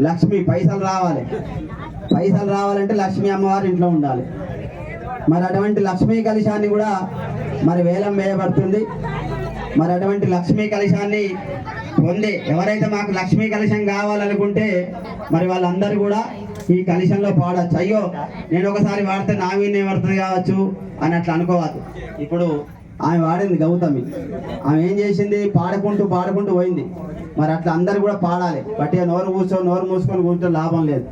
లక్ష్మి పైసలు రావాలి. పైసలు రావాలంటే లక్ష్మీ అమ్మవారి ఇంట్లో ఉండాలి. మరి అటువంటి లక్ష్మీ కలశాన్ని కూడా మరి వేలం వేయబడుతుంది. మరి అటువంటి లక్ష్మీ కలశాన్ని పొంది ఎవరైతే మాకు లక్ష్మీ కలశం కావాలనుకుంటే మరి వాళ్ళందరూ కూడా ఈ కలశంలో పాడచ్చు. అయ్యో నేను ఒకసారి వాడితే నా వీనే పడుతుంది కావచ్చు? అని అట్లా అనుకోవద్దు. ఇప్పుడు ఆమె వాడింది గౌతమి. ఆమె ఏం చేసింది? పాడుకుంటూ పాడుకుంటూ పోయింది. మరి అట్లా అందరు కూడా పాడాలి. బట్టి నోరు కూర్చో నోరు మూసుకొని కూర్చో లాభం లేదు.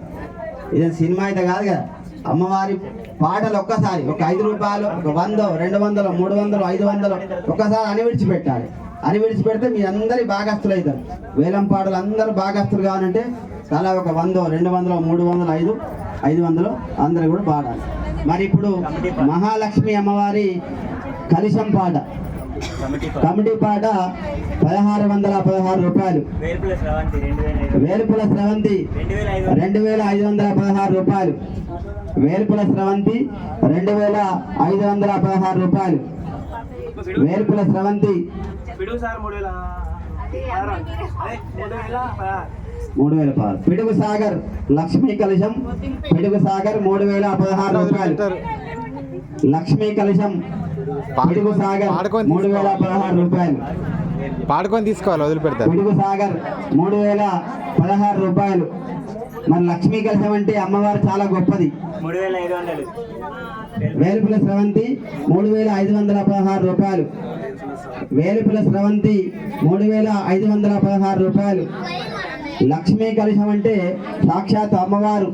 ఇది సినిమా అయితే కాదు కదా అమ్మవారి పాటలు ఒక్కసారి ఒక ఐదు రూపాయలు ఒక వందో రెండు వందలు మూడు వందలు ఐదు వందలు ఒక్కసారి అని విడిచిపెట్టాలి అని విడిచిపెడితే మీ అందరి భాగస్తులు అవుతారు వేలం పాటలు అందరూ భాగస్తులు కావాలంటే తలా ఒక వందో రెండు వందలు మూడు వందలు ఐదు ఐదు వందలు అందరూ కూడా పాడాలి. మరి ఇప్పుడు మహాలక్ష్మి అమ్మవారి కలిశం పాట. కమిటీ పాట. పదహారు వందల పదహారు రూపాయలు. వేలుపుల స్రవంతి రెండు వేల ఐదు వందల. పదహారు రూపాయలు. వేలుపుల స్రవంతి రెండు వేల ఐదు వందల పదహారు రూపాయలు. వేలుపుల స్రవంతి. మూడు వేల. పదహారు. పిడుగు సాగర్ లక్ష్మీ కలశం పిడుగు సాగర్ మూడు వేల పదహారు రూపాయలు. లక్ష్మీ కలశం పిడుగు సాగర్ మూడు వేల పదహారు రూపాయలు. పాడుకొని తీసుకోవాలి వదిలిపెడతారు. పిడుగు సాగర్ మూడు వేల పదహారు రూపాయలు. మరి లక్ష్మీ కలశం అంటే అమ్మవారు చాలా గొప్పది. మూడు వేల ఐదు వందలు. వేలుపుల స్రవంతి మూడు వేల ఐదు వందల పదహారు రూపాయలు. వేలుపుల స్రవంతి మూడు వేల ఐదు వందల పదహారు రూపాయలు. లక్ష్మీ కలశం అంటే సాక్షాత్ అమ్మవారు.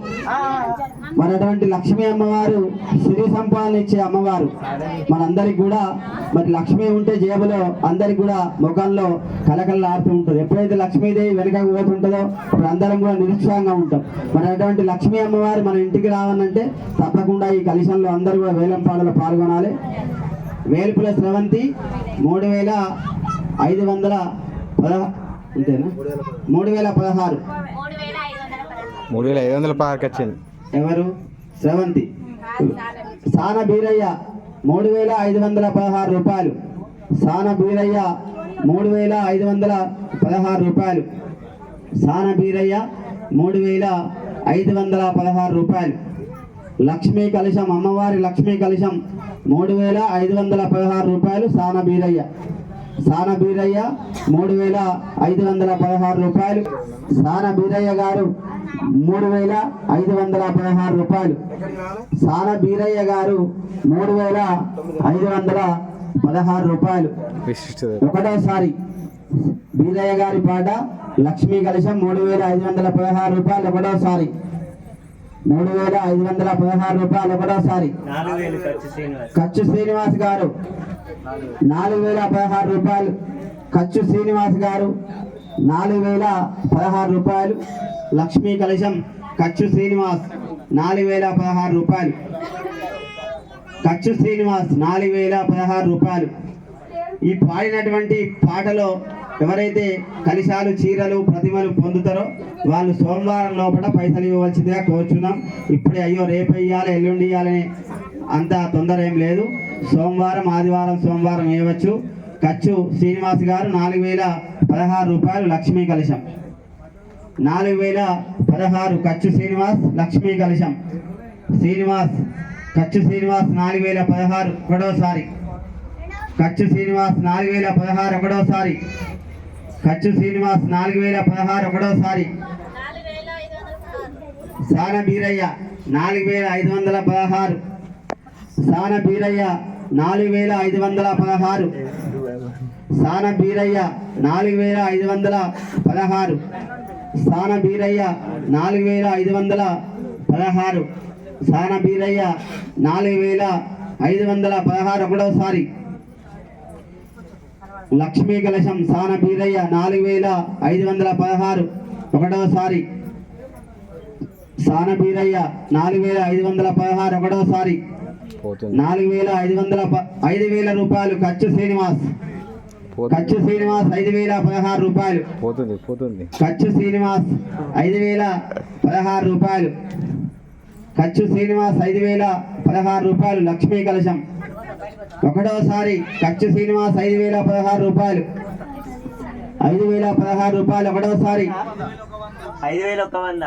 మరి అటువంటి లక్ష్మీ అమ్మవారు సిరి సంపాదన ఇచ్చే అమ్మవారు. మనందరికి కూడా మరి లక్ష్మి ఉంటే జేబులో అందరికి కూడా ముఖంలో కలకల ఆడుతూ ఉంటుంది. ఎప్పుడైతే లక్ష్మీదేవి వెనకకు పోతుంటుందో అప్పుడు అందరం కూడా నిరుత్సాహంగా ఉంటాం. మరి అటువంటి లక్ష్మీ అమ్మవారు మన ఇంటికి రావాలంటే తప్పకుండా ఈ కలశంలో అందరూ కూడా వేలం పాటలో పాల్గొనాలి. వేలుపుల స్రవంతి మూడు వేల ఐదు వందల పద అంతేనా? మూడు వేల పదహారు. మూడు వేల ఐదు వందల పార్క్ వచ్చింది. ఎవరు? స్రవంతి సాన బీరయ్య మూడు వేల ఐదు వందల పదహారు రూపాయలు. సాన బీరయ్య మూడు వేల ఐదు వందల పదహారు రూపాయలు. సాన బీరయ్య మూడు వేల ఐదు వందల పదహారు రూపాయలు. లక్ష్మీ కలశం అమ్మవారి లక్ష్మీ కలశం మూడు వేల ఐదు వందల పదహారు రూపాయలు సాన బీరయ్య. సాన బీరయ్య మూడు వేల ఐదు వందల పదహారు రూపాయలు. సాన బీరయ్య గారు మూడు వేల ఐదు వందల పదహారు రూపాయలు. సాన బీరయ్య గారు మూడు వేల ఐదు వందల పదహారు రూపాయలు. ఒకటోసారి బీరయ్య గారి పాట లక్ష్మీ కలశం మూడు వేల ఐదు వందల పదహారు రూపాయలు. ఒకటోసారి మూడు వేల ఐదు వందల పదహారు రూపాయలు. ఒకటోసారి ఖర్చు శ్రీనివాస్ గారు నాలుగు వేల పదహారు రూపాయలు. ఖర్చు శ్రీనివాస్ గారు నాలుగు వేల పదహారు రూపాయలు. లక్ష్మీ కలశం ఖర్చు శ్రీనివాస్ నాలుగు వేల పదహారు రూపాయలు. ఖర్చు శ్రీనివాస్ నాలుగు వేల పదహారు రూపాయలు. ఈ పాడినటువంటి పాటలో ఎవరైతే కలిశాలు చీరలు ప్రతిమలు పొందుతారో వాళ్ళు సోమవారం లోపల పైసలు ఇవ్వవలసిందిగా కోరుచున్నాం. ఇప్పుడే అయ్యో రేపు ఇవ్వాలి ఎల్లుండి ఇవ్వాలని అంత తొందర ఏం లేదు. సోమవారం ఆదివారం సోమవారం ఇవ్వచ్చు ఖర్చు శ్రీనివాస్ గారు నాలుగు వేల పదహారు రూపాయలు లక్ష్మీ కలశం. నాలుగు వేల పదహారు ఖర్చు శ్రీనివాస్ లక్ష్మీ కలశం. శ్రీనివాస్ ఖర్చు శ్రీనివాస్ నాలుగు వేల పదహారు ఒకటోసారి. ఖర్చు శ్రీనివాస్ నాలుగు వేల పదహారు ఒకటోసారి. ఖర్చు శ్రీనివాస్ నాలుగు వేల పదహారు ఒకటోసారి. సాన బీరయ్య నాలుగు వేల ఐదు వందల పదహారు. సాన బీరయ్య నాలుగు వేల ఐదు వందల పదహారు. సాన బీరయ్య నాలుగు వేల ఐదు వందల పదహారు. సాన బీరయ్య నాలుగు వేల ఐదు వందల పదహారు. సాన బీరయ్య నాలుగు వేల ఐదు వందల పదహారు ఒకటోసారి. లక్ష్మీ కలశం సాన బీరయ్య నాలుగు వేల ఐదు వందల పదహారు ఒకటోసారి. సాన బీరయ్య నాలుగు వేల ఐదు వందల పదహారు ఒకటోసారి. నాలుగు వేల ఐదు వందల ప- ఐదు వేల రూపాయలు ఖర్చు శ్రీనివాస్. ఖర్చు శ్రీనివాస్ ఐదు వేల పదహారు రూపాయలు. పోతుంది పోతుంది. ఖర్చు శ్రీనివాస్ ఐదు వేల పదహారు రూపాయలు. ఖర్చు శ్రీనివాస్ ఐదు వేల పదహారు రూపాయలు. లక్ష్మీ కలశం. ఒకటోసారి ఖర్చు శ్రీనివాస్ ఐదు వేల పదహారు రూపాయలు. ఐదు వేల పదహారు రూపాయలు. ఒకటోసారి ఐదు వేల ఒక వంద.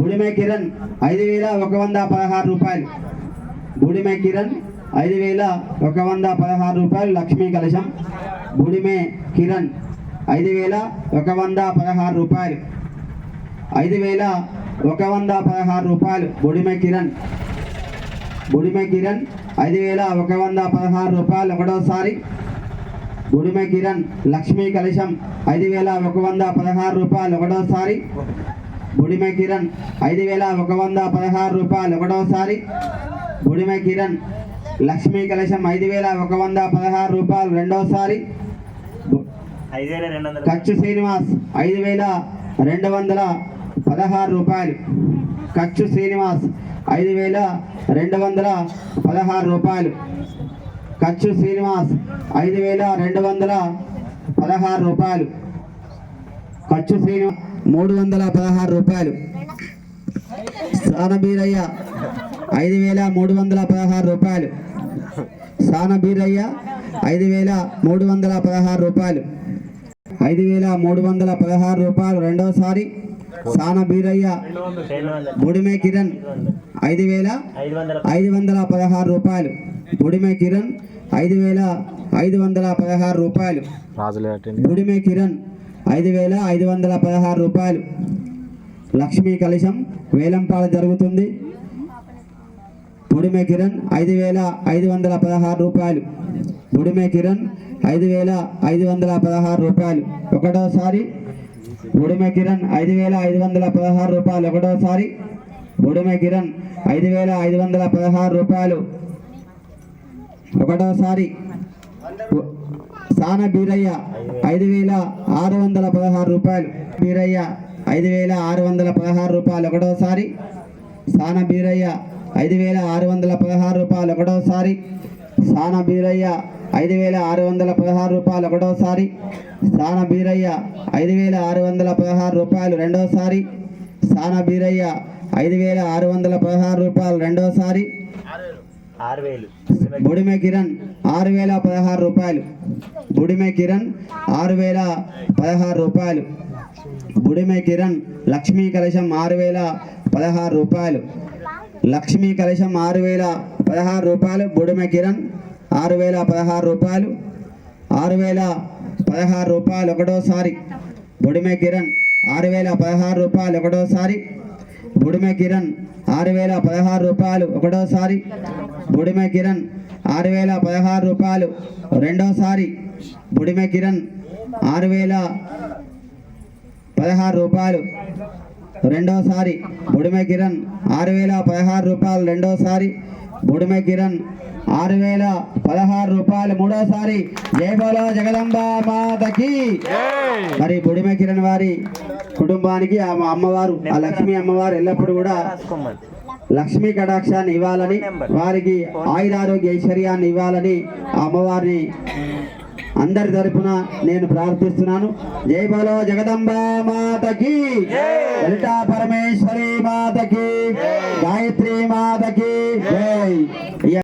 గుడిమె కిరణ్. ఐదు వేల ఒక వంద పదహారు రూపాయలు. బుడిమే కిరణ్ ఐదు వేల ఒక వంద పదహారు రూపాయలు లక్ష్మీ కలశం. బుడిమే కిరణ్ ఐదు వేల ఒక వంద పదహారు రూపాయలు. ఐదు వేల ఒక వంద పదహారు రూపాయలు బుడిమే కిరణ్. బుడిమే కిరణ్ ఐదు వేల ఒక వంద పదహారు రూపాయలు ఒకటోసారి. బుడిమే కిరణ్ లక్ష్మీ కలశం ఐదు వేల ఒక వంద పదహారు రూపాయలు ఒకటోసారి. బుడిమే కిరణ్ ఐదు వేల ఒక వంద పదహారు రూపాయలు ఒకటోసారి. బుడిమే కిరణ్ లక్ష్మీ కలశం ఐదు వేల ఒక వంద పదహారు రూపాయలు. రెండోసారి బు- ఐదు వేల రెండు వందలు. ఖర్చు శ్రీనివాస్ ఐదు వేల రెండు వందల పదహారు రూపాయలు. ఖర్చు శ్రీనివాస్ ఐదు వేల రెండు వందల పదహారు రూపాయలు. ఖర్చు శ్రీనివాస్ ఐదు వేల రెండు వందల పదహారు రూపాయలు. ఖర్చు శ్రీనివాస్ మూడు వందల పదహారు రూపాయలు. సానబీరయ్య ఐదు వేల మూడు వందల పదహారు రూపాయలు. సాన బీరయ్య ఐదు వేల మూడు వందల పదహారు రూపాయలు. ఐదు వేల మూడు వందల పదహారు రూపాయలు రెండవసారి సాన బీరయ్య బుడిమే కిరణ్ ఐదు వేల ఐదు వందల పదహారు రూపాయలు. బుడిమే కిరణ్ ఐదు వేల ఐదు వందల పదహారు రూపాయలు. బుడిమే కిరణ్ ఐదు వేల ఐదు వందల పదహారు రూపాయలు. లక్ష్మీ కలశం వేలంపాల జరుగుతుంది. బుడిమే కిరణ్ ఐదు వేల ఐదు వందల పదహారు రూపాయలు. బుడిమే కిరణ్ ఐదు వేల ఐదు వందల పదహారు రూపాయలు. ఒకటోసారి బుడిమే కిరణ్ ఐదు వేల ఐదు వందల పదహారు రూపాయలు. ఒకటోసారి బుడిమే కిరణ్ ఐదు వేల ఐదు వందల పదహారు రూపాయలు. ఒకటోసారి సాన బీరయ్య ఐదు వేల ఆరు వందల పదహారు రూపాయలు. బీరయ్య ఐదు వేల ఆరు వందల పదహారు రూపాయలు. ఒకటోసారి సాన బీరయ్య ఐదు వేల ఆరు వందల పదహారు రూపాయలు ఒకటోసారి. సాన బీరయ్య ఐదు వేల ఆరు వందల పదహారు రూపాయలు ఒకటోసారి. సాన బీరయ్య ఐదు వేల ఆరు వందల పదహారు రూపాయలు రెండోసారి. సాన బీరయ్య ఐదు వేల ఆరు వందల పదహారు రూపాయలు రెండోసారి. బుడిమే కిరణ్ ఆరు వేల పదహారు రూపాయలు. బుడిమే కిరణ్ ఆరు వేల పదహారు రూపాయలు. బుడిమే కిరణ్ లక్ష్మీ కలశం ఆరు వేల పదహారు రూపాయలు. లక్ష్మీ కలశం ఆరు వేల పదహారు రూపాయలు బుడిమే కిరణ్ ఆరు వేల పదహారు రూపాయలు ఆరు వేల పదహారు రూపాయలు ఒకటోసారి బుడిమే కిరణ్ ఆరు వేల పదహారు రూపాయలు ఒకటోసారి బుడిమే కిరణ్ ఆరు వేల పదహారు రూపాయలు ఒకటోసారి బుడిమే కిరణ్ ఆరు వేల పదహారు రూపాయలు రెండోసారి బుడిమే కిరణ్ ఆరు వేల పదహారు రూపాయలు రెండోసారి బుడిమే కిరణ్ ఆరు వేల పదహారు రూపాయలు రెండోసారి బుడిమే కిరణ్ ఆరు వేల పదహారు రూపాయలు మూడోసారి జై బోలో జగదంబ మాతకి. మరి బుడిమే కిరణ్ వారి కుటుంబానికి ఆ అమ్మవారు ఆ లక్ష్మీ అమ్మవారు ఎల్లప్పుడూ కూడా లక్ష్మీ కటాక్షాన్ని ఇవ్వాలని వారికి ఆయురారోగ్య ఐశ్వర్యాన్ని ఇవ్వాలని ఆ అమ్మవారిని అందరి తరపున నేను ప్రార్థిస్తున్నాను. జై బలో జగదంబ మాతకి. లలితా పరమేశ్వరి మాతకి. గాయత్రి మాతకి. జై.